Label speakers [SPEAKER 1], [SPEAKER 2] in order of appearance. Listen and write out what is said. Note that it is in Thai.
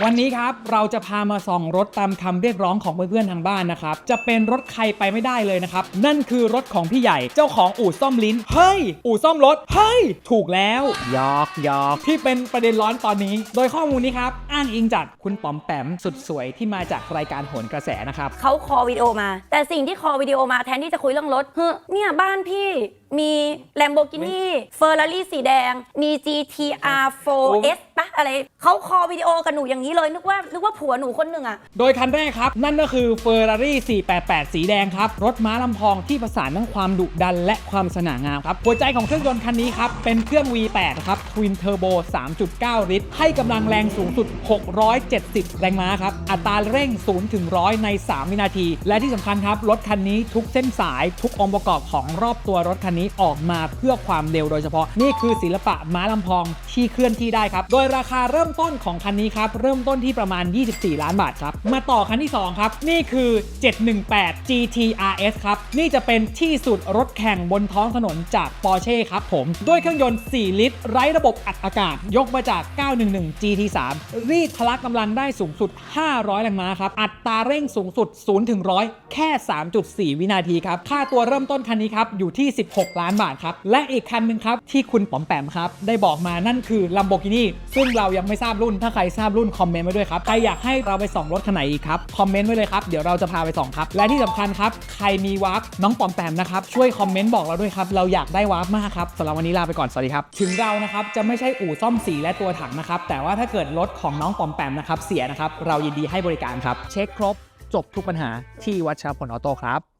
[SPEAKER 1] วันนี้ครับเราจะพามาส่องรถตามคำเรียกร้องของเพื่อนๆทางบ้านนะครับ จะเป็นรถใครไปไม่ได้เลยนะครับ นั่นคือรถของพี่ใหญ่เจ้าของอู่ซ่อมลิ้น เฮ้ย อู่ซ่อมรถ เฮ้ย ถูกแล้วหยอกหยอกที่เป็นประเด็นร้อนตอนนี้ โดยข้อมูลนี้ครับ อ้างอิงจากคุณป๋อมแปมสุดสวยที่มาจากรายการโหนกระแสนะครับ
[SPEAKER 2] เขาคอวิดีโอมา แต่สิ่งที่คอวิดีโอมาแทนที่จะคุยเรื่องรถเฮ้ยเนี่ยบ้านพี่มี Lamborghini Ferrari สีแดงมี GTR 4S ปะอะไรเขาคอวิดีโอกับหนูอย่างนี้เลยนึกว่านึกว่าผัวหนูคนหนึ่งอะ
[SPEAKER 1] โดยคันแรกครับ นั่นก็คือ Ferrari 488 สีแดงครับ รถม้าลำพองที่ประสานทั้งความดุดันและความสง่างามครับ หัวใจของเครื่องยนต์คันนี้ครับ เป็นเครื่อง V8 ครับ Twin Turbo 3.9 ลิตร ให้กำลังแรงสูงสุด 670 แรงม้าครับ อัตราเร่ง 0 ถึง 100 ใน 3 วินาที และที่สำคัญครับ รถคันนี้ทุกเส้นสายทุกองค์ประกอบของรอบตัวรถคันนี้ออกมาเพื่อความเร็วโดยเฉพาะ นี่คือศิลปะม้าลำพองที่เคลื่อนที่ได้ครับ โดยราคาเริ่มต้นของคันนี้ครับเริ่มริ่มต้นที่ประมาณ 24 ล้านบาทครับ มาต่อคันที่ 2 ครับ นี่คือ 718 GTRS ครับ นี่จะเป็นที่สุดรถแข่งบนท้องถนนจาก Porsche ครับผม ด้วยเครื่องยนต์ 4 ลิตร ไร้ระบบอัดอากาศ ยกมาจาก 911 GT3 รีดพละกำลังได้สูงสุด 500 แรงม้าครับ อัตราเร่งสูงสุด 0 ถึง 100 แค่ 3.4 วินาทีครับ ค่าตัวเริ่มต้นคันนี้ครับ อยู่ที่ 16 ล้านบาทครับ และอีกคันหนึ่งครับ ที่คุณป๋อมแปมครับ ได้บอกมานั่นคือ Lamborghini ซึ่งเรายังไม่ทราบรุ่น ถ้าใครทราบรุ่นคอมเมนต์ไว้ด้วยครับ ใครอยากให้เราไปส่องรถคันไหนอีกครับ คอมเมนต์ไว้เลยครับ เดี๋ยวเราจะพาไปส่องครับ และที่สำคัญครับ ใครมีวาร์ปน้องปอมแปมนะครับ ช่วยคอมเมนต์บอกเราด้วยครับ เราอยากได้วาร์ปมากครับสำหรับวันนี้ลาไปก่อน สวัสดีครับ ถึงเรานะครับ จะไม่ใช่อู่ซ่อมสีและตัวถังนะครับ แต่ว่าถ้าเกิดรถของน้องปอมแปมนะครับ เสียนะครับ เรายินดีให้บริการครับ เช็คครบ จบทุกปัญหาที่วัชรพลออโต้ครับ